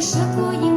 шакує.